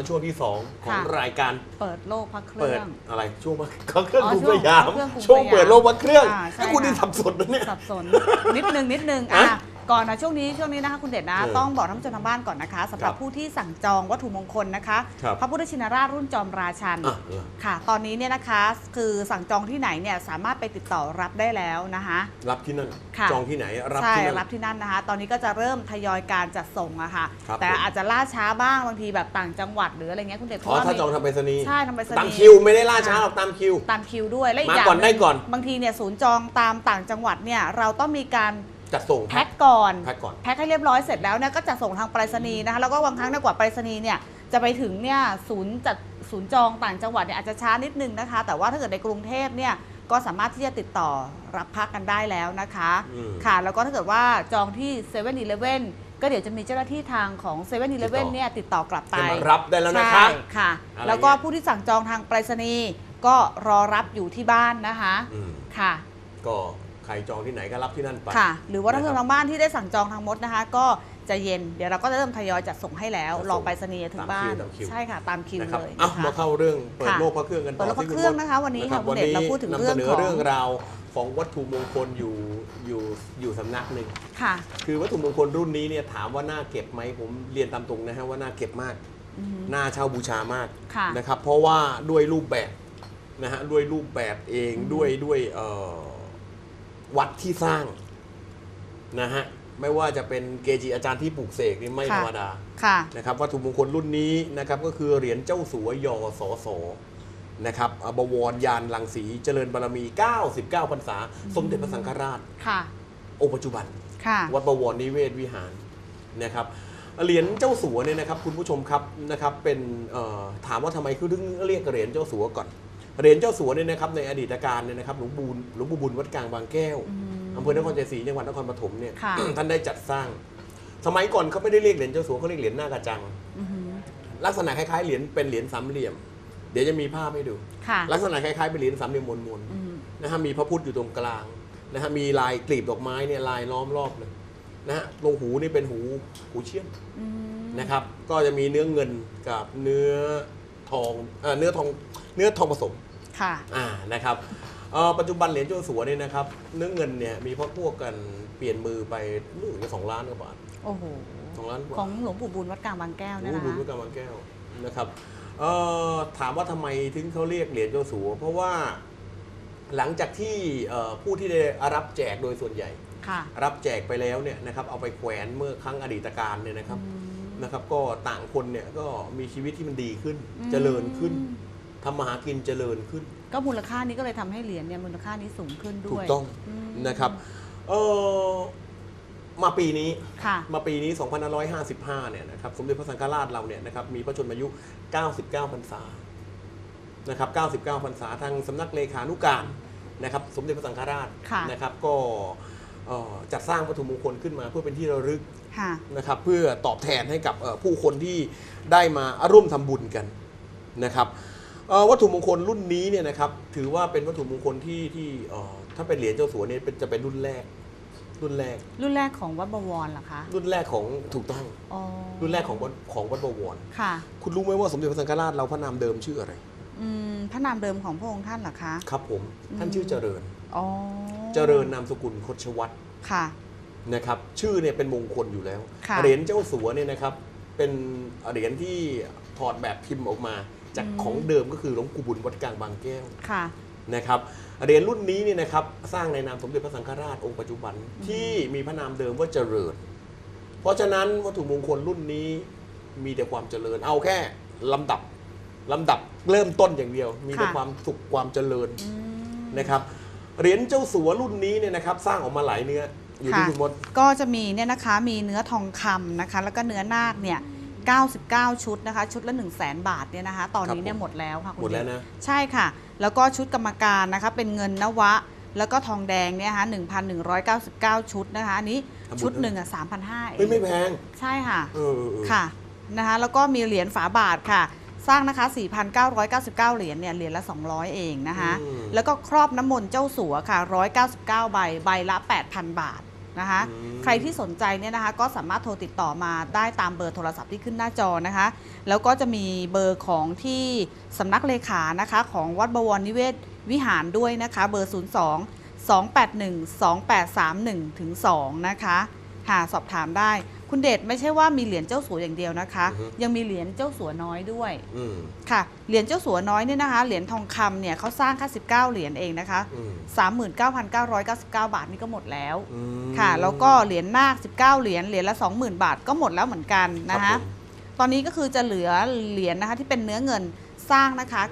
มาช่วงที่ 2 ของค่ะ รายการเปิดโลกพระเคเปิรื่ดอง อะไรช่วงมาเครื่องอ๋อคุมช่วสงยามเครื่องคุมช่วงสยามเปิดโลกวัดเครื่องอ่าใช่ให้คุณค่ะนี่สับสนนะเนี่ย สับสน นิดนึงนิดนึงอะ อะ ก่อนนะช่วงนี้ช่วงนี้นะคะคุณเด่นนะ เออต้องบอกท่านผู้ชมทางบ้านก่อนนะคะสำหรับครับผู้ที่สั่งจองวัตถุมงคลนะคะ ครับพระพุทธชินราชรุ่นจอมราชันอะเออ ค่ะ ตอนนี้เนี่ยนะคะคือสั่งจองที่ไหนเนี่ยสามารถไปติดต่อรับได้แล้วนะคะ รับที่นั่น ค่ะ จองที่ไหน รับใช่ที่นั่น รับที่นั่นนะคะ ตอนนี้ก็จะเริ่มทยอยการจัดส่งอะค่ะ ครับแต่ผม อาจจะล่าช้าบ้างบางทีแบบต่างจังหวัดหรืออะไรเงี้ยคุณเด่นเพอ๋อราะว่าถ้ามี จองทางไปรษณีย์ใช่ทำไปรษณีย์ ตามคิวไม่ได้ล่าช้าหรอกตามคิว ตามคิวด้วยและอีกมาอย่างก่อนหงได้ก่อน บางทีเนี่ยศูนย์จองตามต่างจังหวัดเนี่ยเราต้องมีการ จัดส่งแพ็คก่อนแพ็คก่อนแพ็คให้เรียบร้อยเสร็จแล้วเนี่ยก็จะส่งทางไปรษณีย์นะคะแล้วก็บางครั้งเนี่ยกว่าไปรษณีย์เนี่ยจะไปถึงเนี่ยศูนย์จัดศูนย์จองต่างจังหวัดเนี่ยอาจจะช้านิดนึงนะคะ แต่ว่าถ้าเกิดในกรุงเทพเนี่ยก็สามารถที่จะติดต่อรับพักกันได้แล้วนะคะอืมค่ะแล้วก็ถ้าเกิดว่าจองที่7 e เ e ่ e อก็เดี๋ยวจะมีเจ้าหน้าที่ทางของ7 e เ e ่ e ต่อเนี่ยติดต่อกลับไปจะมารับได้แล้วนะคะใช่ค่ะอะไรแล้วก็เงี้ยผู้ที่สั่งจองทางไปรษณีย์ก็รอรับอยู่ที่บ้านนะคะอืมค่ะ ก็ใค รจองที่ไหนก็รับที่นั่นไปค่ะ หรือว่าถ้านะครับเกิดทางบ้านที่ได้สั่งจองทางมดนะคะ ก็ใจะเย็น เดี๋ยวเราก็จะเริ่มทยอยจัดส่งให้แล้วจัดส่งรอไปรษณีย์ถึงบ้านตามคิวใช่ค่ะ ตามคิวนะครับเลยเอ้านะคะมาเข้าเรื่องเปิดค่ะโลกพระเครื่องกันต่เปิอดโลกพระที่ณเครื่องมดนะคะ วันนี้ค่ะบคุณเดชเราพูดถึงนำเรื่เสองนอของเรื่องราวของวัตถุมงคลอยู่อยู่อยู่สำนักหนึ่งค่ะ คือวัตถุมงคลรุ่นนี้เนี่ยถามว่าน่าเก็บไหมผมเรียนตามตรงนะฮะว่าน่าเก็บมากอือหือน่าเช่าบูชามากค่ะนะครับ เพราะว่าด้วยรูปแบบนะฮะด้วยรูปแบบเองอืมด้วยด้วยเอ่อ วัดที่สร้างนะฮะไม่ว่าจะเป็นเกจิอาจารย์ที่ปลูกเสกนี่ไม่ธรรมดาค่ะนะครับวัตถุมงคลรุ่นนี้นะครับก็คือเหรียญเจ้าสัวยอสอสอนะครับอบวรยานลังสีเจริญบารมี 99พรรษา สมเด็จพระสังฆราชค่ะองค์ปัจจุบันค่ะวัดบวรนิเวศวิหารนะครับเหรียญเจ้าสัวเนี่ยนะครับคุณผู้ชมครับนะครับเป็นเอ่อถามว่าทำไมคือถึงเรียกเหรียญเจ้าสัวก่อน เหรียญเจ้าสัวเนี่ยนะครับในอดีตการเนี่ยนะครับหลวงบูลหลวงปู่บุญวัดกลางบางแก้วอืมอำเภอนครชัยศรีจังหวัดนครปฐมเนี่ยค่ะท่านได้จัดสร้าง สมัยก่อนเขาไม่ได้เรียกเหรียญเจ้าสัวเขาเรียกเหรียญหน้ากระจัง อือหือลักษณะคล้ายๆเหรียญเป็นเหรียญสามเหลี่ยม เดี๋ยวจะมีภาพให้ดู ค่ะลักษณะคล้ายๆเป็นเหรียญสามเหลี่ยมมนอืมๆนะฮะมีพระพุทธอยู่ตรงกลางนะฮะมีลายกลีบดอกไม้เนี่ยลายล้อมรอบเลยนะฮะตรงหูนี่เป็นหูหูเชี่ยนอืม นะครับก็จะมีเนื้อเงินกับเนื้อทองเอ่อเนื้อทองเนื้อทองผสม ค่ะ อ่านะครับเอ่อปัจจุบันเหรียญเจ้าสัวเนี่ยนะครับเนื้อเงินเนี่ยมีพวกพวกกันเปลี่ยนมือไปรู้สึกจะสองล้านกว่าบาทโอ้โห สองล้านกว่าของหลวงปู่บุญวัดกลางบางแก้วเนยรู้นะบุญคะ พระกำลังแก้วนะครับเอ่อถามว่าทำไมถึงเขาเรียกเหรียญเจ้าสัว เพราะว่าหลังจากที่เอ่อผู้ที่ได้รับแจกโดยส่วนใหญ่ ค่ะ รับแจกไปแล้วเนี่ยนะครับเอาไปแขวนเมื่อครั้งอดีตการเนี่ยนะครับอืมนะครับก็ต่างคนเนี่ยก็มีชีวิตที่มันดีขึ้น อืมเจริญขึ้น ทำมาหากินเจริญขึ้น ก็มูลค่านี้ก็เลยทำให้เหรียญเนี่ยมูลค่านี้สูงขึ้นด้วยถูกต้องมนะครับเออมาปีนี้ ค่ะ มาปีนี้ 2555 เนี่ยนะครับ สมเด็จพระสังฆราชเราเนี่ยนะครับ มีพระชนมายุ 99 พรรษา นะครับ 99 พรรษา ทางสำนักเลขานุการ นะครับ สมเด็จพระสังฆราช ค่ะ นะครับ ก็เอ่อจัดสร้างวัตถุมงคลขึ้นมาเพื่อเป็นที่ระลึก ค่ะ นะครับ เพื่อตอบแทนให้กับเอ่อผู้คนที่ได้มาร่วมทำบุญกันนะครับเอ่อ วัตถุมงคลรุ่นนี้เนี่ยนะครับถือว่าเป็นวัตถุมงคลที่ที่เอ่อถ้าเป็นเหรียญเจ้าสัวเนี่ยเป็นจะเป็นรุ่นแรก รุ่นแรก รุ่นแรกของวัดบวรเหรอคะรุ่นแรกของถูกต้องอ๋อรุ่นแรกของวัดของวัดบวรค่ะ คุณรู้ไหมว่าสมเด็จพระสังฆราชเราพระนามเดิมชื่ออะไรอืมพระนามเดิมของพระองค์ท่านเหรอคะ ครับผมท่านอืมชื่อเจริญอ๋อเจริญนามสกุลคดชวัตรค่ะนะครับ ชื่อเนี่ยเป็นมงคลอยู่แล้วค่ะเหรียญเจ้าสัวเนี่ยนะครับ เป็นเหรียญที่ถอดแบบพิมพ์ออกมา จากอืมของเดิมก็คือหลวงปู่บุญวัดกลางบางแก้วค่ะนะครับเหรียญรุ่นนี้เนี่ยนะครับสร้างในนามสมเด็จพระสังฆราชองค์ปัจจุบันที่มีพระนามเดิมว่าเจริญ เพราะฉะนั้นวัตถุมงคลรุ่นนี้มีแต่ความเจริญ เอาแค่ลำดับลำดับเริ่มต้นอย่างเดียว มีแต่ค่ะความสุขความเจริญอืมนะครับเหรียญเจ้าสัวรุ่นนี้เนี่ยนะครับ สร้างออกมาหลายเนื้ออยู่ที่ค่ะคุณมดก็จะมีเนี่ยนะคะมีเนื้อทองคำนะคะ แล้วก็เนื้อนาคเนี่ย 99 ชุดนะคะ ชุดละ 1 0 0 0 0แบาทเนี่ยนะคะ ตอนนี้เนี่ยครับผมหมดแล้วค่ะคุณหมดแล้วเกนะ ใช่ค่ะ แล้วก็ชุดกรรมการนะคะ เป็นเงินนวะ แล้วก็ทองแดงเนี่ยนะคะ1,199 ชุดนะคะ อันนี้ทำบุญชุดหนึ่งอะ3,500เฮ้ยไม่แพง ใช่ค่ะเออเออเออค่ะนะคะแล้วก็มีเหรียญฝาบาทค่ะ สร้างนะคะ 4,999 เหรียญเนี่ยเหรียญละ 200 เองนะคะอืมแล้วก็ครอบน้ำมนต์เจ้าสัวค่ะ 199 ใบ ใบละ 8,000 บาท นะคะอืมใครที่สนใจเนี่ยนะคะก็สามารถโทรติดต่อมาได้ตามเบอร์โทรศัพท์ที่ขึ้นหน้าจอนะคะ แล้วก็จะมีเบอร์ของที่สำนักเลขานะคะของวัดบวรนิเวศวิหารด้วยนะคะ เบอร์ 02 281 2831ถึง2นะคะ หาสอบถามได้ คุณเดชไม่ใช่ว่ามีเหรียญเจ้าสัวอย่างเดียวนะคะ อือฮึ ยังมีเหรียญเจ้าสัวน้อยด้วย อืมค่ะ เหรียญเจ้าสัวน้อยเนี่ยนะคะ เหรียญทองคำเนี่ยเขาสร้างแค่19 เหรียญเองนะคะ อืม39,999 บาทนี่ก็หมดแล้ว อืมค่ะ แล้วก็เหรียญนาค 19 เหรียญ เหรียญละ 20,000 บาทก็หมดแล้วเหมือนกันนะครัคะ บผมตอนนี้ก็คือจะเหลือเหรียญนะคะที่เป็นเนื้อเงิน สร้างนะคะ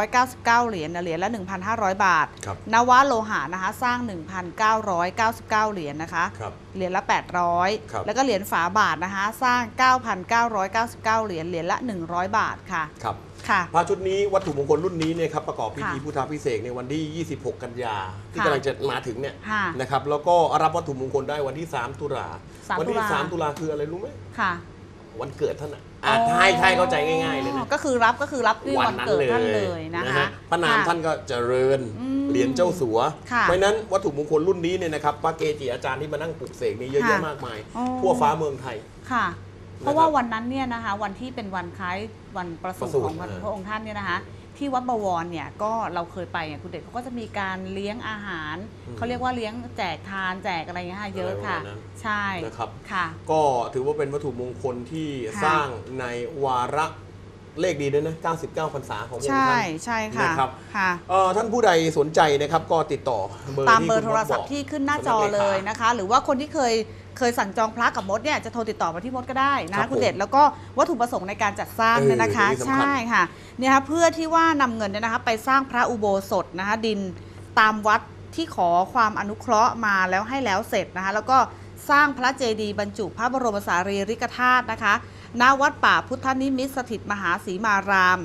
999 เหรียญนะเหรียญละ 1,500 บาท ครับนวโลหะนะคะ สร้าง 1,999 เหรียญนะคะ ครับ เหรียญละ ครับ 800 แล้วก็เหรียญฝาบาทนะคะ สร้าง 9,999 เหรียญเหรียญละ 100 บาทค่ะ ครับค่ะ พระชุดนี้วัตถุมงคลรุ่นนี้เนี่ยครับประกอบพิธีค่ะพุทธาพิเศษกในวันที่ 26 กันยาที่ค่ะกำลังจะมาถึงเนี่ยค่ะนะครับแล้วก็รับวัตถุมงคลได้วันที่ 3 ตุลา3วัที่ ตุลา 3 ตุลาคืออะไรรู้ไหมค่ะ วันเกิดท่านอะ อะทายทายเข้าใจง่าย ๆเลยนะก็คือรับก็คือรับที่วันเกิดท่านเลยนะคะพระนามค่ะท่านก็เจริญอืมเหรียญเจ้าสัวค่ะเพราะฉะนั้นวัตถุมงคลรุ่นนี้เนี่ยนะครับพระเกจิอาจารย์ที่มานั่งปลุกเสกนี่เยอะแยะค่ะมากมายอ๋อทั่วฟ้าเมืองไทยค่ะ เพราะว่าวันนั้นเนี่ยนะคะวันที่เป็นวันคล้ายวันประสูประสูติติของพระเออพระองค์ท่านเนี่ยนะคะ ที่วัดบวรเนี่ยก็เราเคยไปเนี่ยคุณเด็กเขาก็จะมีการเลี้ยงอาหารอืมเขาเรียกว่าเลี้ยงแจกทานแจกอะไรเงี้ยค่ะเยอะค่ะ อะไรประมาณนั้น ใช่นะครับ ค่ะ ก็ถือว่าเป็นวัตถุมงคลที่ค่ะ สร้างในวาระเลขดีด้วยนะ 99พรรษาของพระองค์ใช่ท่าน ใช่ค่ะนะครับ ค่ะ เอ่อท่านผู้ใดสนใจนะครับก็ติดต่อเบอร์ตามที่เบอร์คุณโทรศัพมดท์บที่ขึ้นหน้าจอสำกเลขยนะคะ หรือว่าคนที่เคย เคยสั่งจองพระกับมดเนี่ยจะโทรติดต่อมาที่มดก็ได้นะครัคะบคุณเด็ดแล้วก็วัตถุประสงค์ในการจัดสร้างเออเนี่ยนะคะนี่สำคัญ ใช่ค่ะเนี่ยค่ะเพื่อที่ว่านำเงินเนี่ยนะคะไปสร้างพระอุโบสถนะคะดินตามวัดที่ขอความอนุเคราะห์มาแล้วให้แล้วเสร็จนะคะแล้วก็สร้างพระเจดีย์บรรจุพระบรมสารีริกธาตุนะคะณวัดป่าพุทธนิมิตรสถิตมหาศรีมาราม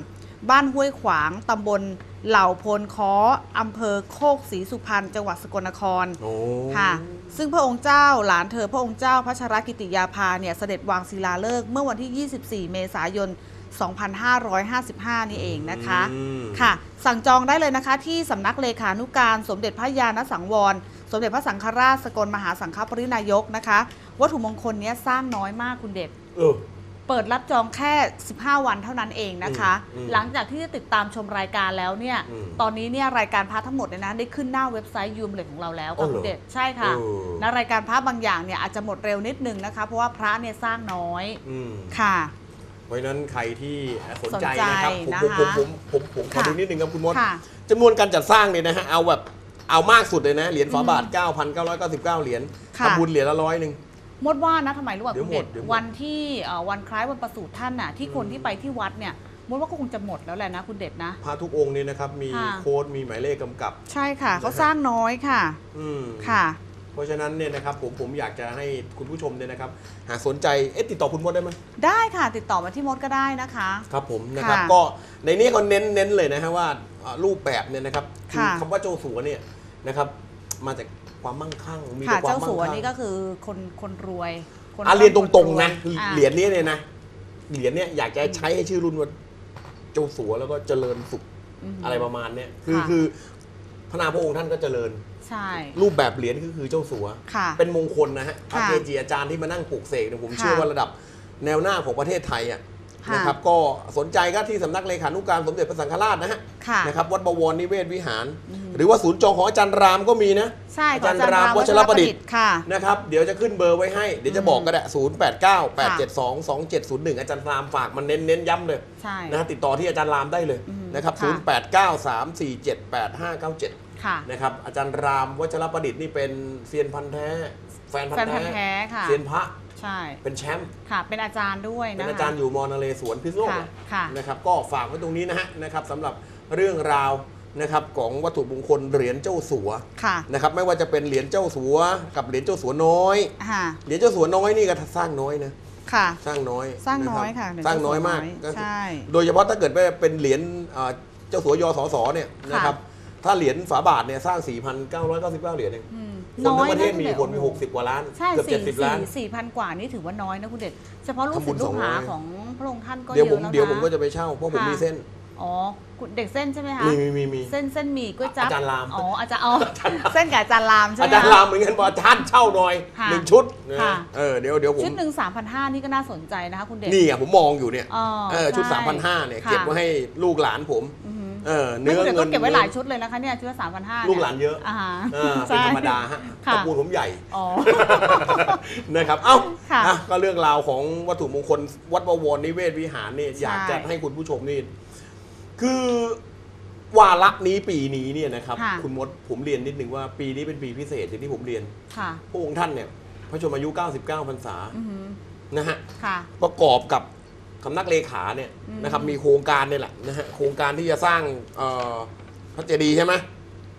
บ้านห้วยขวางตำบล เหล่าพลค้ออำเภอโคกศรีสุพรรณจังหวัดสกลนครโอ้ค่ะ ซึ่งพระองค์เจ้าหลานเธอพระองค์เจ้าพัชรกิติยาภาเนี่ยเสด็จวางศิลาฤกษ์เมื่อวันที่ 24 เมษายน 2555 นี่เองนะคะอืม ค่ะ สั่งจองได้เลยนะคะ ที่สำนักเลขานุการสมเด็จพระยาณสังวร สมเด็จพระสังฆราชสกลมหาสังฆปรินายกนะคะ วัตถุมงคลเนี้ยสร้างน้อยมากคุณเด็ดเออ เปิดรับจองแค่ 15 วันเท่านั้นเองนะคะอืมอืมหลังจากที่ติดตามชมรายการแล้วเนี่ย อืมตอนนี้เนี่ยรายการพระทั้งหมดเนี่ยนะได้ขึ้นหน้าเว็บไซต์ยูมเลของเราแล้วอ๋ค่ะอเหรอ คุณเด็ดใช่ค่ะ เออนะรายการพระบางอย่างเนี่ยอาจจะหมดเร็วนิดนึงนะคะ เพราะว่าพระเนี่ยสร้างน้อยอืม ค่ะ เพราะฉะนั้นใครที่สนสนใจใจนะครับผมนะผมคะผมผมผมผมขอค่ะ ดูนิดนึงครับคุณมดค่ะ จำนวนการจัดสร้างเนี่ยนะฮะเอาแบบเอามากสุดเลยนะ เหรียญฝาบาท 9,999 เหรียญค่ะ ทำบุญเหรียญละร้อยหนึ่ง มดว่านะทำไมรู้ป่ะเดี๋ยวคุณเด็ดหมดเดี๋ยวหมด วันที่เอ่อวันคล้ายวันประสูติท่านน่ะที่คนที่ไปที่วัดเนี่ยมดว่าก็คงจะหมดแล้วแหละนะคุณเด็ดนะ พระทุกองค์เนี่ยนะครับ มีค่ะ โค้ดมีหมายเลขกำกับ ใช่ค่ะเขานะฮะสร้างน้อยค่ะอืม ค่ะ เพราะฉะนั้นเนี่ยนะครับผมผมอยากจะให้คุณผู้ชมเนี่ยนะครับ หากสนใจเอ๊ะติดต่อคุณมดได้ไหมได้ค่ะติดต่อมาที่มดก็ได้นะคะ ครับผมนะครับ ค่ะก็ในนี้เขาเน้นเน้นเลยนะฮะว่าอ่ารูปแบบเนี่ยนะครับคือค่ะ คำว่าเจ้าสัวเนี่ยนะครับ มาจาก ความมั่งคั่ง มีค่ะแต่ความเจ้ามั่สังวคั่งนี่ก็คือคนคนรวยคนอะเรียนตรงๆนะควยอ่เหรียญนี้เนี่ยนะเหรียญเนี่ยอยากจะใช้ให้ชื่อรุ่นว่าเจ้าสัวแล้วก็เจริญสุขมอะไรประมาณเนี้ยคือค่ะ คือพระนามพระองค์ท่านก็เจริญ ใช่ รูปแบบเหรียญก็คือเจ้าสัว ค่ะเป็นมงคลนะฮะพระค่ะเกจิอาจารย์ที่มานั่งปลูกเสกเนี่ยผมค่ะ เชื่อว่าระดับแนวหน้าของประเทศไทยอะค่ะ นะครับก็สนใจก็ที่สำนักเลขานุการสมเด็จพระสังฆราชนะฮะค่ะนะครับวัดบวรนิเวศวิหารอืมหรือว่าศูนย์จองของอาจารย์รามก็มีนะใช่อาจารย์ขงรามวัชรประดิษฐ์ค่ะนะครับเดี๋ยวจะขึ้นเบอร์ไว้ให้เดี๋ยวจะบอกก็ได้0 8 9 8ค่ะ7 2 2 7 0 1 อาจารย์รามฝากมันเน้นเน้นย้ำเลยใช่นะฮะติดต่อที่อาจารย์รามได้เลยอืมนะครับค่ะ0 8 9 3 4 7 8 5 9 7ค่ะนะครับอาจารย์รามวัชรประดิษฐ์นี่เป็นเซียนพันธ์แท้แฟนพันแฟนธ์พันธ์แท้แท้ค่ะเซียนพระ ใช่ เป็นแชมป์ค่ะ เป็นอาจารย์ด้วยเป็นะคะนอาจารย์อยู่มอนเรศวรพิษณุโลกค่ะอะค่ะนะครับก็ฝากไว้ตรงนี้นะฮะนะครับสำหรับเรื่องราวนะครับของวัตถุมงคลเหรียญเจ้าสัวค่ะ นะครับไม่ว่าจะเป็นเหรียญเจ้าสัว กับเหรียญเจ้าสัวน้อย ค่ะเหรียญเจ้าสัวน้อยนี่ก็สร้างน้อยนะ ค่ะ สร้างน้อยสร้างน้อยรับค่ะเหรียญสร้างน้อยมากเจ้าสัวน้อยก็ใช่โดยเฉพาะถ้าเกิดว่าเป็นเหรียญเอ่อเจ้าสัวยอสอสอเนี่ยนะครับ ถ้าเหรียญฝาบาทเนี่ยสร้าง 4,999 เหรียญเองอืม คนทั้งประเทศคุณมี ด็ดคนมีโอ้โ60 กว่าล้านใช่เกือบสี่70 ล้าน สี่สี่พันกว่านี่ถือว่าน้อยนะคุณเด็ดเฉพาะลูกทำบุศิษญย์ลูกหา200 ของพระองค์ท่านก็เยเดี๋ยวอะผมแล้วนะ เดี๋ยวผมก็จะไปเช่าเพราะผมค่ะ มีเส้นอ๋อคุณเด็กเส้นใช่ไหมคะมีมีมีมี เส้นเส้นหมี่ก๋วยจั๊บอาจารย์ราม อ๋ออาจารย์อ๋อเส้นกับอาจารย์รามใช่อาไหมจารย์คะ รามเหมือนกันบอกอาจารย์เช่าหน่อยค่ะหนึ่งชุดนะค่ะ เออเดี๋ยวเดี๋ยวผมชุดหนึ่งสามพันห้านี่ก็น่าสนใจนะคะคุณเด็กนี่อะผมมองอยู่เนี่ย อ๋อเออชุดใช่3,500เนี่ยค่ะ เก็บไว้ให้ลูกหลานผม อือหือ เออไม่เนื้อคุณเด็กเงิก็นเก็บไว้หลายชุดเลยนะคะเนี่ยชุดละสามพันห้าลูกหลานเยอะอ่าฮะเออเป็นธรรมดาฮะค่ะ ตระกูลผมใหญ่ อ๋อ นะครับ เอ้าค่ะอะก็เรื่องราวของวัตถุมงคลวัดบวรนิเวศวิหารเนี่ยใช่อยากจะให้คุณผู้ชมนี่ คือวาระนี้ปีนี้เนี่ยนะครับค่ะคุณมดผมเรียนนิดนึงว่าปีนี้เป็นปีพิเศษอย่างที่ผมเรียน ค่ะพระองค์ท่านเนี่ย พระชนมายุ 99 พรรษาอือหือนะฮะ ค่ะ ประกอบกับ สำนักเลขาเนี่ยอืมนะครับมีโครงการเนี่ยแหละนะฮะโครงการที่จะสร้างเอ่อพระเจดีย์ใช่ไหม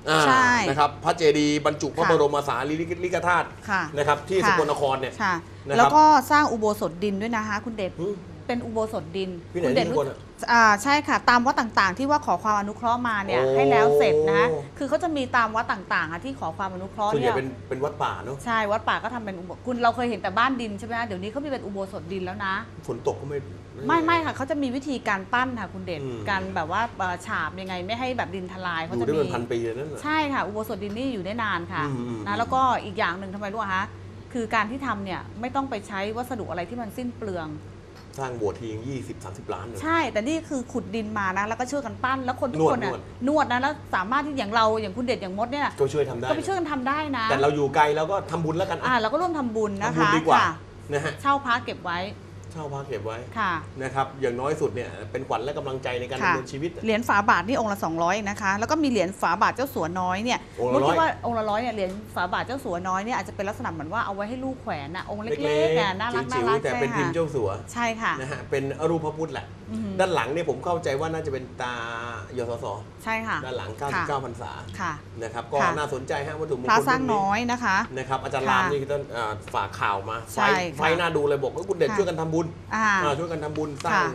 อ่าใช่นะครับพระเจดีย์บรรจุพระค่ะบรมสารีริกธาตุค่ะนะครับที่สค่ะกลนครเนี่ยค่ะนะครับแล้วก็สร้างอุโบสถดินด้วยนะคะคุณเด็ดอืม เป็นอุโบสถดินที่ไหนคุณเด็ดที่สกลอะอ่าใช่ค่ะ ตามวัดต่างๆ ที่ว่าขอความอนุเคราะห์มาเนี่ยโอ้ ให้แล้วเสร็จนะคือเขาจะมีตามวัดต่างๆอะที่ขอความอนุเคราะห์ส่วนใหเนี่ญ่ยเป็นเป็นวัดป่าเนาะใช่วัดป่าก็ทำเป็นอุโบคุณเราเคยเห็นแต่บ้านดินใช่ไหมคะเดี๋ยวนี้เขามีเป็นอุโบสถดินแล้วนะ ฝนตกก็ไม่ ไม่ไม่ค่ะเขาจะมีวิธีการปั้นค่ะคุณเด่นอืม การแบบว่าเอ่อฉาบยังไงไม่ให้แบบดินทลายอเขายู่จะได้มีเป็นพันปีเลยนั่นน่ะ ใช่ค่ะ อุโบสถดินนี่อยู่ได้นานค่ะอืมอืม นะแล้วก็อีกอย่างหนึ่งทำไมรู้อะคะคือการที่ทำเนี่ยไม่ต้องไปใช้วัสดุอะไรที่มันสิ้นเปลือง สร้างโบสถ์ทียี่สิบสามสิบล้านเลย ใช่ แต่นี่คือขุดดินมานะ แล้วก็ช่วยกันปั้น แล้วคนทุกนวดคนน่ะนวด นวดนะแล้วสามารถที่อย่างเราอย่างคุณเด็ดอย่างมดเนี่ยก็ช่วยทำได้ก็ไปช่วยกันทำได้นะ แต่เราอยู่ไกลแล้วก็ทำบุญแล้วกันอ่าเราก็ร่วมทำบุญนะทำบุญคะดีกว่าค่ะนะฮะเช่าพระเก็บไว้เช่าพระเก็บไว้ค่ะ นะครับอย่างน้อยสุดเนี่ยเป็นขวัญและกำลังใจในการค่ะดำเนินชีวิตเหรียญฝาบาทนี่องค์ละ 200นะคะ แล้วก็มีเหรียญฝาบาทเจ้าสัวน้อยเนี่ยองค์มละดร้อคิยดว่าองค์ละร้อยเนี่ยเหรียญฝาบาทเจ้าสัวน้อยเนี่ยอาจจะเป็นลักษณะเหมือนว่าเอาไว้ให้ลูกแขวนนะองค์เล็กๆอะน่ารักจิ๋น่าวรักๆแต่ใช่เป็นพิมพ์ค่ะเจ้าสัวใช่ค่ะนะฮะเป็นรูปพระพุทธแหละ อือหือด้านหลังเนี่ยผมเข้าใจว่าน่าจะเป็นตายศสใช่ค่ะ ด้านหลัง ค่ะ 99พรรษาค่ะ นะครับก็ค่ะ น่าสนใจฮะวัตถุมงพระคลสร้างรุ่นน้อนี้ยนะคะ นะครับอาจารย์ค่ะรามนี่ท่านเอ่อฝากข่าวมาไฟใช่ค่ะไฟหน้าดูเลยบอกว่าคุณเด่นค่ะ ช่วยกันทำบุญอ่า อ่าช่วยกันทำบุญสร้างค่ะ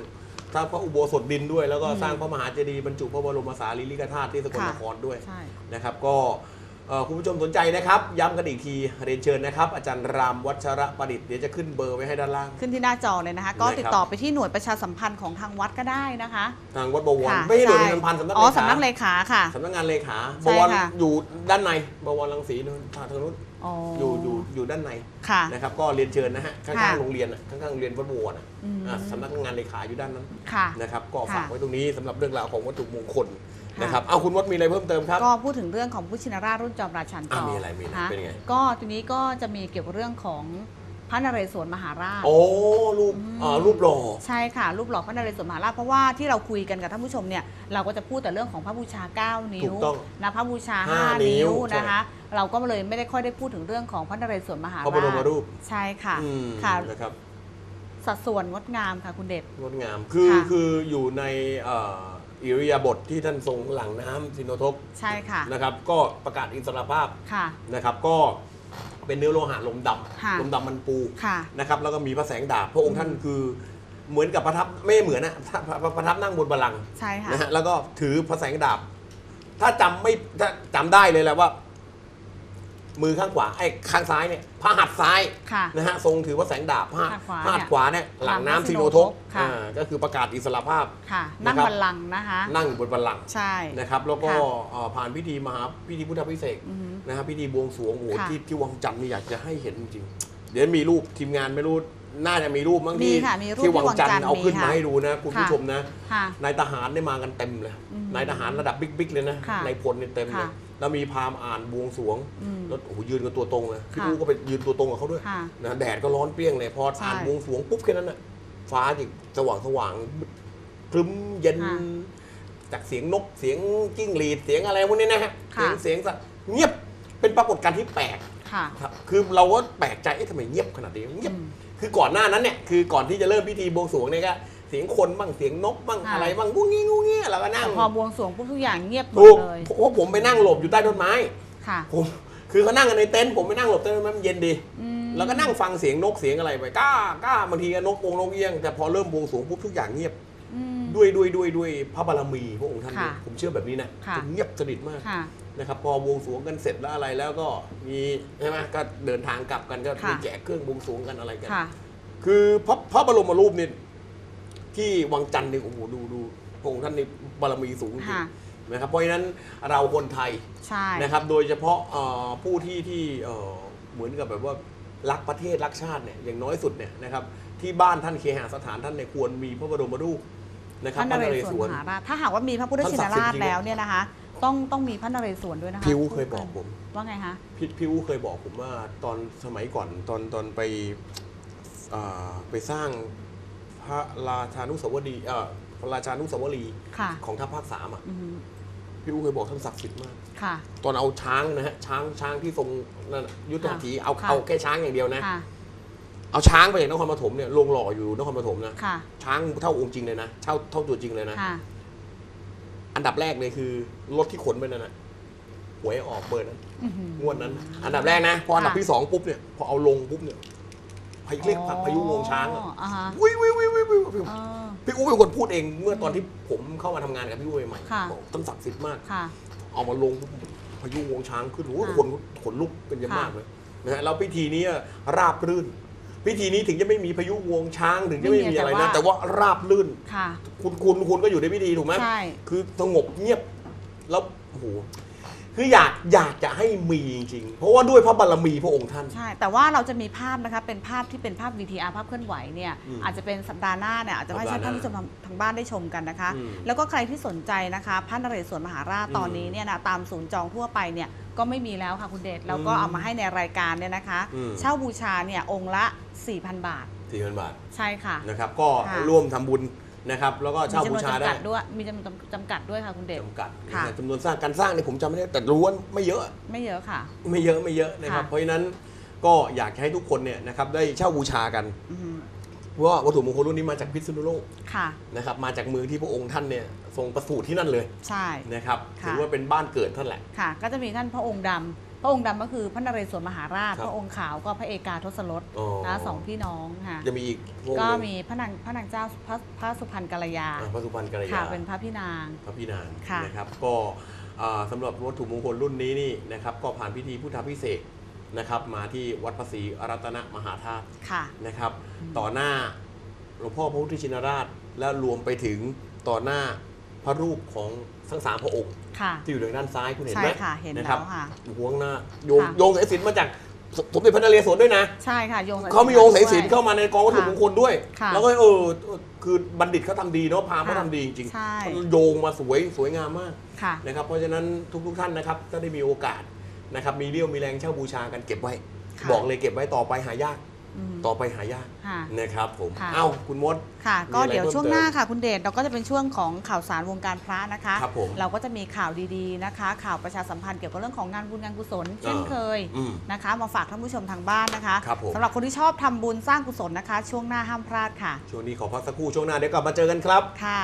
สร้างพระอุโบสถดินด้วย แล้วก็อืมสร้างพระมหาเจดีย์บรรจุพระบรมสารีริกธาตุที่สกลนครด้วยใช่ นะครับ ก็เอ่อ คุณผู้ชมสนใจนะครับ ย้ำกันอีกทีเรียนเชิญนะครับ อาจารย์รามวัชระประดิษฐ์เดี๋ยวจะขึ้นเบอร์ไว้ให้ด้านล่าง ขึ้นที่หน้าจอเลยนะคะ ก็นะครับติดต่อไปที่หน่วยประชาสัมพันธ์ของทางวัดก็ได้นะคะ ทางวัดบวรค่ะไม่ใช่หน่วยใช่งานพันสำนักอ๋อเลขาสำนักเลขาค่ะสำนักงานเลขาใช่บวรค่ะอยู่ด้านในบวรรังสีนู่นทางทางนู้นอ๋ออยู่อยู่อยู่ด้านในค่ะนะครับก็เรียนเชิญนะฮะข้าค่ะงๆโรงเรียนน่ะข้างๆโรงเรียนวัดบวรน่ะอืมอ่าสำนักงานเลขาอยู่ด้านนั้นค่ะนะครับก็ค่ะฝากไว้ตรงนี้สำหรับเรื่องราวของวัตถุมงคล ค่ะ นะครับเอาคุณวัดมีอะไรเพิ่มเติมครับ ก็พูดถึงเรื่องของพุทธชินราชรุ่นจอมราชันต่ออะมีอะไรมีอะไรนะคะเป็นไง ก็ทีนี้ก็จะมีเกี่ยวกับเรื่องของพระนเรศวรมหาราช โอ้รูปอ่ารูปหล่อ ใช่ค่ะ รูปหล่อพระนเรศวรมหาราชเพราะว่าที่เราคุยกันกับท่านผู้ชมเนี่ยเราก็จะพูดแต่เรื่องของพระบูชา9นิ้ถูวกต้องนะพระบูชา ห้า5 นิ้นิ้ววใช่นะคะ เราก็เลยไม่ได้ค่อยได้พูดถึงเรื่องของพระนเรศวรมหาพระบรมราชรูป ใช่ค่ะอืมค่ะนะครับสัดส่วนงดงามค่ะคุณเดช งดงามคือค่ะ คืออยู่ในเอ่อ อิริยาบถที่ท่านทรงหลังน้ำสินโนทกใช่ค่ะ นะครับ ก็ประกาศอิสรภาพค่ะ นะครับ ก็เป็นเนื้อโลหะลมดค่ะำลมดำมันปูค่ะ นะครับ แล้วก็มีพระแสงดาบพระองค์ท่านคือเหมือนกับประทับไม่เหมือนนะประประทับนั่งบนบัลลังก์ ใช่ค่ะ นะฮะแล้วก็ถือพระแสงดาบ ถ้าจำไม่ถ้าจำได้เลยแหละว่า มือข้างขวาไอ้ข้างซ้ายเนี่ยพระหัตถ์ซ้ายค่ะนะฮะทรงถือพระแสงดาบพระข้างขวาพระหัตถ์ขวาเนี่ยหลังน้ำหลังน้ำซีโนทกค่ะอ่าก็คือประกาศอิสรภาพค่ะนั่งนะครับบัลลังก์นะคะ นั่งอยู่บนบัลลังก์ใช่นะครับแล้วก็ค่ะเอ่อผ่านพิธีมหาพิธีพุทธพิเศษกอือหือนะครับพิธีบวงสรวงโอ้โหค่ะที่ที่วังจันทร์นี่อยากจะให้เห็นจริงๆเดี๋ยวมีรูปทีมงานไม่รู้น่าจะมีรูปมั้งมีที่ค่ะมีรูปที่วังจันทที่วังจันทร์ร์เอาขึ้นมีมาค่ะให้ดูนะคุณผู้ค่ะชมนะค่ะนายทหารได้มากันเต็มเลยอืมนายทหารระดับบิ๊กๆเลยนะค่ะนายพลเนี่ยเต็มเลยค่ะ แล้วมีพราหมณ์อ่านบวงสรวงอืมแล้วโอ้โหยืนกันตัวตรงเลยพี่ค่ะอู๋ก็ไปยืนตัวตรงกับเขาด้วยค่ะนะแดดก็ร้อนเปรี้ยงเลยพอใช่อ่านบวงสรวงปุ๊บแค่นั้นน่ะฟ้าจิสว่างสว่างครึ้มเย็น ค่ะจากเสียงนกเสียงจิ้งหรีดเสียงอะไรพวกนี้นะฮะค่ะ เสียงเสียงสัตว์เงียบเป็นปรากฏการณ์ที่แปลก ค่ะ ครับคือเราก็แปลกใจเอ๊ะทำไมเงียบขนาดนี้เงียบ อืมคือก่อนหน้านั้นเนี่ย คือก่อนที่จะเริ่มพิธีบวงสรวงเนี่ยก็เสียงคนบ้างเสียงนกบ้างค่ะ อะไรบ้างงูงี้งูงี้เราก็นั่งแต่พอบวงสรวงปุ๊บทุกอย่างเงียบหมถูดกเลยเพราะผมไปนั่งหลบอยู่ใต้ต้นไม้ค่ะผมคือเขานั่งกันในเต็นท์ผมไปนั่งหลบใต้ต้นไม้มันเย็นดี อืมแล้วก็นั่งฟังเสียงนกเสียงอะไรไปกล้ากล้าบางทีก็นกองนกเอี้ยงแต่พอเริ่มบวงสรวงปุ๊บทุกอย่างเงียบ อืม ด้วยด้วยด้วยด้วยพระบารมีพระองค์ท่านค่ะเนี่ยผมเชื่อแบบนี้นะค่ะ จะเงียบสนิทมากค่ะ นะครับ พอบวงสรวงกันเสร็จแล้วอะไรแล้วก็มีใช่ไหมก็เดินทางกลับกันก็ค่ะ มีแจกเครื่องบวงสรวงกันอะไรกัน ค่ะ คือพระพระบรมรูปเนี่ย ที่วังจันทร์เนี่ยโอ้โหดูดูพระองค์ท่านในบารมีสูงจริงค่ะ นะครับเพราะฉะนั้นเราคนไทยใช่ นะครับโดยเฉพาะเอ่อผู้ที่ที่เอ่อเหมือนกับแบบว่ารักประเทศรักชาติเนี่ยอย่างน้อยสุดเนี่ยนะครับที่บ้านท่านเคหสถานท่านเนี่ยควรมีพระบรมรูปนะครับพระนเรศวรมหาราชถ้าหากว่ามีพระพุทธชินราชแล้วเนี่ยนะคะ ต้องต้องมีพระนเรศวรด้วยนะคะพิวเคยบอกผม ว่าไงคะพี่พี่อู๋เคยบอกผมว่าตอนสมัยก่อนตอนตอนไปเอ่อไปสร้าง พระราชานุสาวรีย์เอ่อพระราชานุสาวรีย์ค่ะของทัพภาคสามอะอือฮึพี่อู๋เคยบอกท่านศักดิ์สิทธิ์มาก ค่ะ ตอนเอาช้างนะฮะช้างช้างที่ทรงนั่นน่ะยุทธหัตถีเอาค่ะ เอาแค่ช้างอย่างเดียวนะค่ะ เอาช้างไปจากนครปฐมเนี่ยลงหล่ออยู่นครปฐมนะค่ะ ช้างเท่าองค์จริงเลยนะเท่าเท่าตัวจริงเลยนะ ค่ะ อันดับแรกเลยคือรถที่ขนไปนั่นนะหวยออกเบอร์นั้นอื้อหืองวดนั้น อันดับแรกนะพออันดับค่ะที่สองปุ๊บเนี่ยพอเอาลงปุ๊บเนี่ย พายุเรียกพายุงวงช้างอะอ่าฮะวิววิววิววิววิววิวเออ พี่อู้เป็นคนพูดเองเมื่อตอนที่ผมเข้ามาทำงานกับพี่อู้ใหม่ๆค่ะบอกต้นศักดิ์สิทธิ์มาก ค่ะ เอามาลงปุ๊บพายุงวงช้างขึ้นโอ้โหค่ะคนขนลุกเป็นเยอะค่ะ มากเลยนะฮะแล้วพิธีนี้ราบรื่น พิธีนี้ถึงจะไม่มีพายุงวงช้างถึงจะไม่มีอะไรนะแต่ว่าราบรื่น ค่ะ คุณคุณคุณก็อยู่ในพิธีถูกไหมใช่ คือสงบเงียบแล้วโอ้โห คืออยากอยากจะให้มีจริงๆ เพราะว่าด้วยพระบารมีพระองค์ท่าน ใช่ แต่ว่าเราจะมีภาพนะคะเป็นภาพที่เป็นภาพ VTR ภาพเคลื่อนไหวเนี่ยอืมอาจจะเป็นสัปดาห์หน้าเนี่ยอาจจะให้สัปดาห์หน้าท่านผู้ชมทางทางบ้านได้ชมกันนะคะ อืมแล้วก็ใครที่สนใจนะคะพระนเรศวรมหาราชอืมตอนนี้เนี่ยนะตามศูนย์จองทั่วไปเนี่ยก็ไม่มีแล้วค่ะคุณเดชแล้วก็อืมเอามาให้ในรายการเนี่ยนะคะ อืม เช่าบูชาเนี่ยองค์ละ 4,000 บาท สี่พันบาทใช่ค่ะ นะครับ ก็ค่ะร่วมทำบุญ นะครับแล้วก็มีเช่าจำนบูวนชาจำได้กัดด้วยมีจำนวนจำกัดด้วยค่ะคุณเดช จำกัดค่ะ นะฮะจำนวนสร้างการสร้างเนี่ยผมจำไม่ได้แต่รู้ว่าไม่เยอะ ไม่เยอะค่ะ ไม่เยอะไม่เยอะนะครับค่ะ เพราะฉะนั้นก็อยากจะให้ทุกคนเนี่ยนะครับได้เช่าบูชากันอือฮึเพราะว่าวัตถุมงคลรุ่นนี้มาจากพิษณุโลกค่ะ นะครับมาจากเมืองที่พระองค์ท่านเนี่ยทรงประสูติที่นั่นเลยใช่ นะครับค่ะ ถือว่าเป็นบ้านเกิดท่านแหละ ค่ะ ก็จะมีท่านพระองค์ดำ พระองค์ดำก็คือพระนเรศวรมหาราช ครับ พระองค์ขาวก็พระเอกาทศรถอ๋อนะสองพี่น้องค่ะจะมีอีกพระองค์ก็หนึ่งมีพระนางพระนางเจ้าพระพระสุพรรณกัลยาอ่าพระสุพรรณกัลค่ะยา เป็นพระพี่นาง พระพี่นางค่ะนะครับก็อ่าสำหรับวัตถุมงคลรุ่นนี้นี่นะครับก็ผ่านพิธีพุทธพิเศษกนะครับ มาที่วัดพระศรีรัตนมหาธาตุค่ะ นะครับ ต่อหน้าหลวงพ่อพระพุทธชินราช และรวมไปถึงต่อหน้า พระรูปของทั้งสามพระองค์ค่ะที่อยู่ทางด้านซ้ายคุณเห็นใช่ไหมค่ะเห็นนะครับแล้วค่ะ อยู่ข้างหน้าโยงค่ะ โยงสายสิญจนมาจากสสมเด็จพระนเรศวรด้วยนะ ใช่ค่ะโยงสเขามีโยงสายสิญจนด้วยเข้ามาในกองวัตถุค่ะมงคลด้วย ค่ะแล้วก็เออคือบัณฑิตเขาทำดีเนาะพราหมณ์เขาค่ะทำดีจริงใช่ ๆโยงมาสวยสวยงามมาก ค่ะ นะครับเพราะฉะนั้นทุกๆท่านนะครับถ้าได้มีโอกาสนะครับมีเรี่ยวมีแรงเช่าบูชากันเก็บไว้ ค่ะ บอกเลยเก็บไว้ต่อไปหายากอืม ต่อไปหายากค่ะนะครับผม ค่ะ เอ้า คุณมด ค่ะมีก็อะไรเดี๋ยวเพิ่มช่วงเติมหน้าค่ะคุณเดชเราก็จะเป็นช่วงของข่าวสารวงการพระนะคะ ครับผมเราก็จะมีข่าวดีๆนะคะ ข่าวประชาสัมพันธ์เกี่ยวกับเรื่องของงานบุญงานกุศล เช่นอ่าเคยอืมนะคะ มาฝากท่านผู้ชมทางบ้านนะคะครับผม สำหรับคนที่ชอบทำบุญสร้างกุศลนะคะ ช่วงหน้าห้ามพลาดค่ะ ช่วงนี้ขอพักสักครู่ช่วงหน้าเดี๋ยวกลับมาเจอกันครับ ค่ะ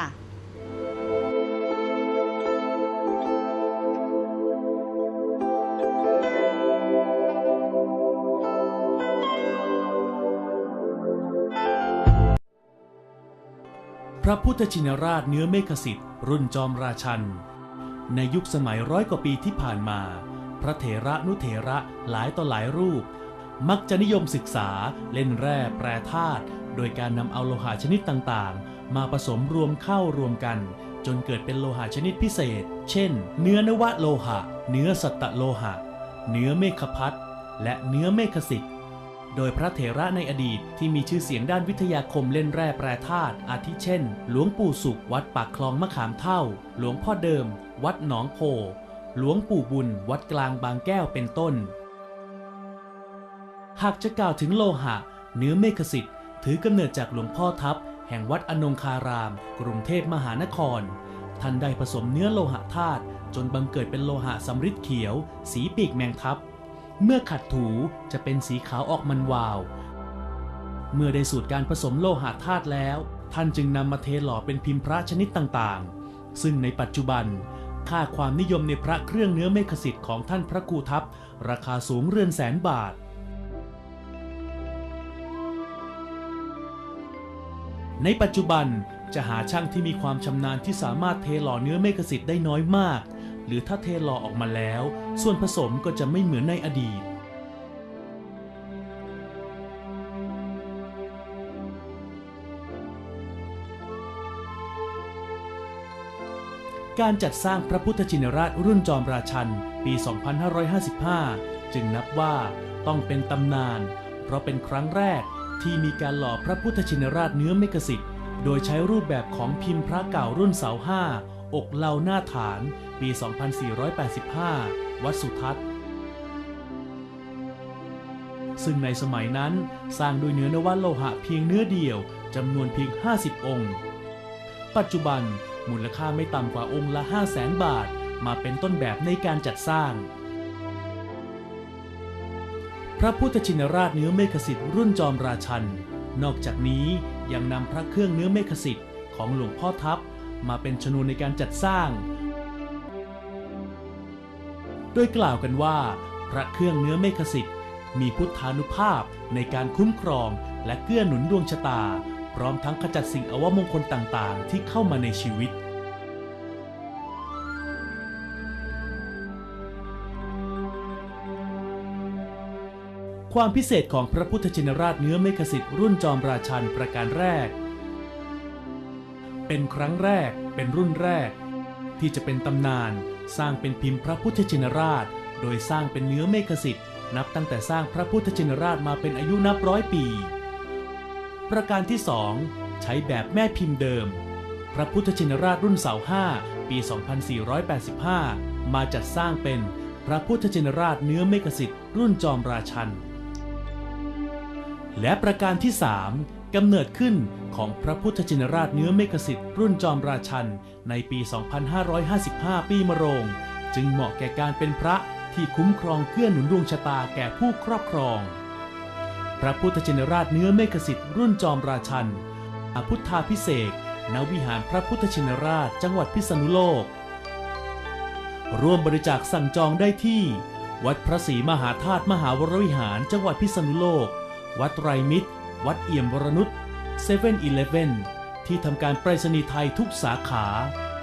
ระพุทธชินราชเนื้อเมฆสิทธิ์รุ่นจอมราชัน ในยุคสมัยร้อยกว่าปีที่ผ่านมา พระเถระนุเถระหลายต่อหลายรูป มักจะนิยมศึกษาเล่นแร่แปรธาตุโดยการนำเอาโลหะชนิดต่างๆ มาผสมรวมเข้ารวมกัน จนเกิดเป็นโลหะชนิดพิเศษ เช่น เนื้อนวะโลหะ เนื้อสัตตโลหะ เนื้อเมฆพัทและเนื้อเมฆสิทธิ์ โดยพระเถระในอดีตที่มีชื่อเสียงด้านวิทยาคมเล่นแร่แปรธาตุอาทิเช่น หลวงปู่สุขวัดปากคลองมะขามเท่า หลวงพ่อเดิม วัดหนองโพหลวงปู่บุญ วัดกลางบางแก้วเป็นต้น หากจะกล่าวถึงโลหะ เนื้อเมฆสิทธิ์ถือกำเนิดจากหลวงพ่อทัพ แห่งวัดอนงคาราม กรุงเทพมหานคร ท่านได้ผสมเนื้อโลหะธาตุจนบังเกิดเป็นโลหะสำริดเขียว สีปีกแมงทับ เมื่อขัดถูจะเป็นสีขาวออกมันวาว เมื่อได้สูตรการผสมโลหะธาตุแล้ว ท่านจึงนำมาเทหล่อเป็นพิมพ์พระชนิดต่างๆ ซึ่งในปัจจุบัน ค่าความนิยมในพระเครื่องเนื้อเมฆสิทธิ์ของท่านพระครูทัพ ราคาสูงเรือนแสนบาท ในปัจจุบันจะหาช่างที่มีความชำนาญที่สามารถเทหล่อเนื้อเมฆสิทธิ์ได้น้อยมาก หรือถ้าเทหล่อออกมาแล้ว ส่วนผสมก็จะไม่เหมือนในอดีต การจัดสร้างพระพุทธชินราชรุ่นจอมราชันปี 2555 จึงนับว่าต้องเป็นตำนาน เพราะเป็นครั้งแรกที่มีการหล่อพระพุทธชินราชเนื้อเมกสิทธิ์โดยใช้รูปแบบของพิมพ์พระเก่ารุ่นเสาห้า อกเหลาหน้าฐาน ปี 2485 วัดสุทัศน์ ซึ่งในสมัยนั้นสร้างด้วยเนื้อนวโลหะเพียงเนื้อเดียวจำนวนเพียง 50 องค์ ปัจจุบันมูลค่าไม่ต่ำกว่าองค์ละ 5 0 0แสนบาท มาเป็นต้นแบบในการจัดสร้าง พระพุทธชินราชเนื้อเมฆสิทธิ์รุ่นจอมราชัน นอกจากนี้ยังนำพระเครื่องเนื้อเมฆสิทธิ์ของหลวงพ่อทัพ มาเป็นชนวนในการจัดสร้าง โดยกล่าวกันว่า พระเครื่องเนื้อเมฆสิทธิ์มีพุทธานุภาพในการคุ้มครองและเกื้อหนุนดวงชะตา พร้อมทั้งขจัดสิ่งอวมงคลต่างๆ ที่เข้ามาในชีวิตความพิเศษของพระพุทธชินราชเนื้อเมฆสิทธิ์รุ่นจอมราชันประการแรก เป็นครั้งแรกเป็นรุ่นแรก ที่จะเป็นตำนานสร้างเป็นพิมพ์พระพุทธชินราช โดยสร้างเป็นเนื้อเมฆสิทธิ์นับตั้งแต่สร้างพระพุทธชินราชมาเป็นอายุนับร้อยปี ประการที่สองใช้แบบแม่พิมพ์เดิม พระพุทธชินราชรุ่นเสาห้าปี 2485 มาจัดสร้างเป็นพระพุทธชินราชเนื้อเมฆสิทธิ์รุ่นจอมราชัน และประการที่3 กำเนิดขึ้นของพระพุทธชินราชเนื้อเมฆสิทธิ์รุ่นจอมราชัน ในปี 2555 ปีมะโรง จึงเหมาะแก่การเป็นพระที่คุ้มครองเกื้อหนุนดวงชะตาแก่ผู้ครอบครอง พระพุทธชินราชเนื้อเมฆสิทธิ์รุ่นจอมราชัน อพุทธาพิเศษณวิหารพระพุทธชินราชจังหวัดพิษณุโลก ร่วมบริจาคสั่งจองได้ที่ วัดพระศรีมหาธาตุมหาวรวิหารจังหวัดพิษณุโลก วัดไตรมิตร วัดเอี่ยมวรนุชเซเว่นอีเลฟเว่นที่ทำการไปรษณีย์ไทยทุกสาขา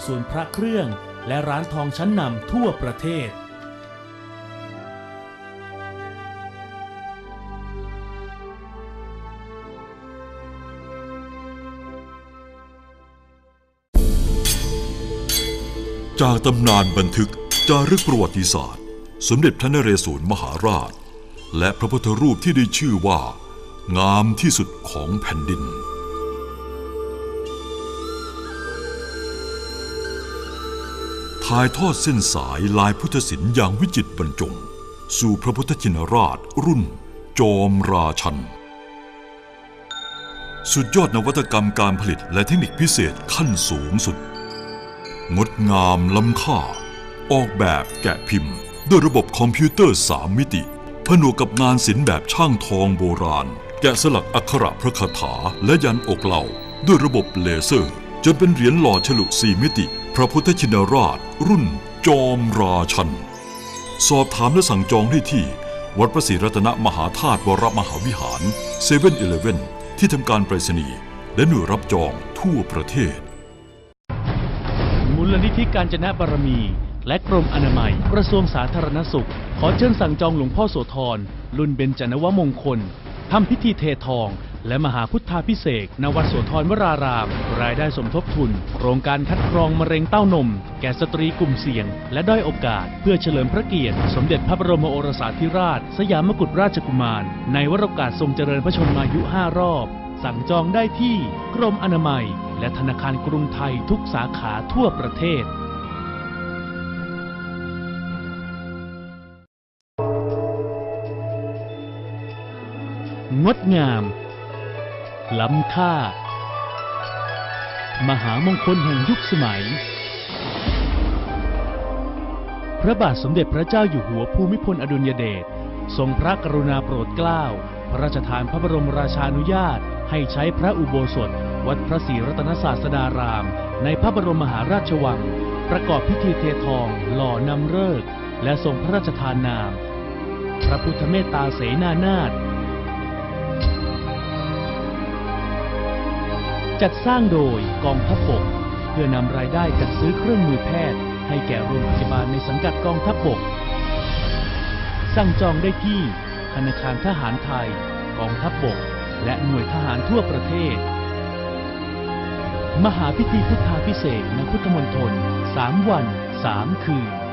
ส่วนพระเครื่องและร้านทองชั้นนำทั่วประเทศ จากตำนานบันทึกจารึกประวัติศาสตร์ สมเด็จพระนเรศวรมหาราช และพระพุทธรูปที่ได้ชื่อว่า งามที่สุดของแผ่นดิน ถ่ายทอดเส้นสายลายพุทธศิลป์อย่างวิจิตรบรรจง สู่พระพุทธชินราชรุ่น จอมราชัน สุดยอดนวัตกรรมการผลิตและเทคนิคพิเศษขั้นสูงสุด งดงามล้ำค่า ออกแบบแกะพิมพ์ ด้วยระบบคอมพิวเตอร์3มิติผนวกกับงานศิลป์แบบช่างทองโบราณ กะสลักอักขระพระคาถาและยันอกเหล่า ด้วยระบบเลเซอร์ จนเป็นเหรียญหล่อฉลุ4มิติ พระพุทธชินราช รุ่นจอมราชัน สอบถามและสั่งจองได้ที่ วัดพระศรีรัตนมหาธาตุวรมหาวิหารเซเว่นอีเลเว่นที่ทำการไปรษณีย์และหน่วยรับจองทั่วประเทศ มูลนิธิการจนะบารมี และกรมอนามัย กระทรวงสาธารณสุข ขอเชิญสั่งจองหลวงพ่อโสธรรุ่นเบญจนวมงคล ทำพิธีเททอง และมหาพุทธาพิเศษกณวัดโสธรวราราม รายได้สมทบทุน โครงการคัดกรองมะเร็งเต้านม แก่สตรีกลุ่มเสี่ยง และด้อยโอกาส เพื่อเฉลิมพระเกียรติ สมเด็จพระบรมโอรสาธิราช สยามกุฎราชกุมาร ในวโรกาสทรงเจริญพระชนมายุ 5 รอบ สั่งจองได้ที่กรมอนามัย และธนาคารกรุงไทยทุกสาขาทั่วประเทศ งดงาม ล้ำค่า มหามงคลแห่งยุคสมัย พระบาทสมเด็จพระเจ้าอยู่หัวภูมิพลอดุลยเดชทรงพระกรุณาโปรดเกล้า พระราชทานพระบรมราชานุญาต ให้ใช้พระอุโบสถ วัดพระศรีรัตนศาสดาราม ในพระบรมมหาราชวัง ประกอบพิธีเททอง หล่อนำเลิก และทรงพระราชทานนาม พระพุทธเมตตาเสนานาถ จัดสร้างโดยกองทัพบก เพื่อนำรายได้จัดซื้อเครื่องมือแพทย์ ให้แก่โรงพยาบาลในสังกัดกองทัพบก สั่งจองได้ที่ ธนาคารทหารไทย กองทัพบก และหน่วยทหารทั่วประเทศ มหาพิธีพุทธาพิเศษกณพุทธมณฑล3วัน 3 คืน